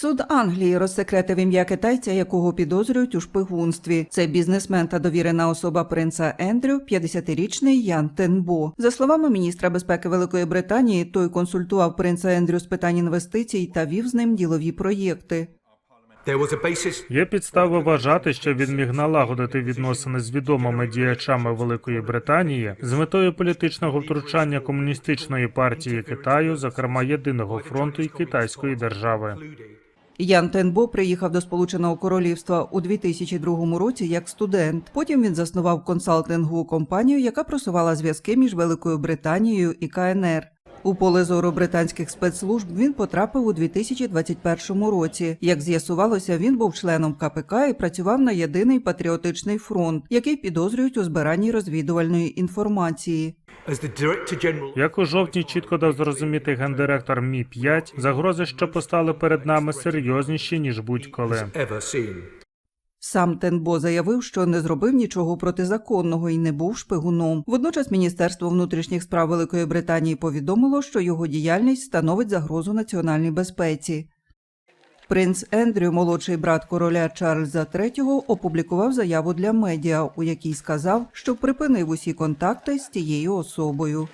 Суд Англії розсекретив ім'я китайця, якого підозрюють у шпигунстві. Це бізнесмен та довірена особа принца Ендрю, 50-річний Ян Тенбо. За словами міністра безпеки Великої Британії, той консультував принца Ендрю з питань інвестицій та вів з ним ділові проєкти. Є підстави вважати, що він міг налагодити відносини з відомими діячами Великої Британії з метою політичного втручання комуністичної партії Китаю, зокрема єдиного фронту і китайської держави. Ян Тенбо приїхав до Сполученого Королівства у 2002 році як студент. Потім він заснував консалтингову компанію, яка просувала зв'язки між Великою Британією і КНР. У поле зору британських спецслужб він потрапив у 2021 році. Як з'ясувалося, він був членом КПК і працював на єдиний патріотичний фронт, який підозрюють у збиранні розвідувальної інформації. As the Director General Як у жовтні чітко дав зрозуміти гендиректор Мі 5 загрози, що постали перед нами, серйозніші ніж будь-коли. Сам Тенбо заявив, що не зробив нічого протизаконного і не був шпигуном. Водночас Міністерство внутрішніх справ Великої Британії повідомило, що його діяльність становить загрозу національній безпеці. Принц Ендрю, молодший брат короля Чарльза III, опублікував заяву для медіа, у якій сказав, що припинив усі контакти з тією особою.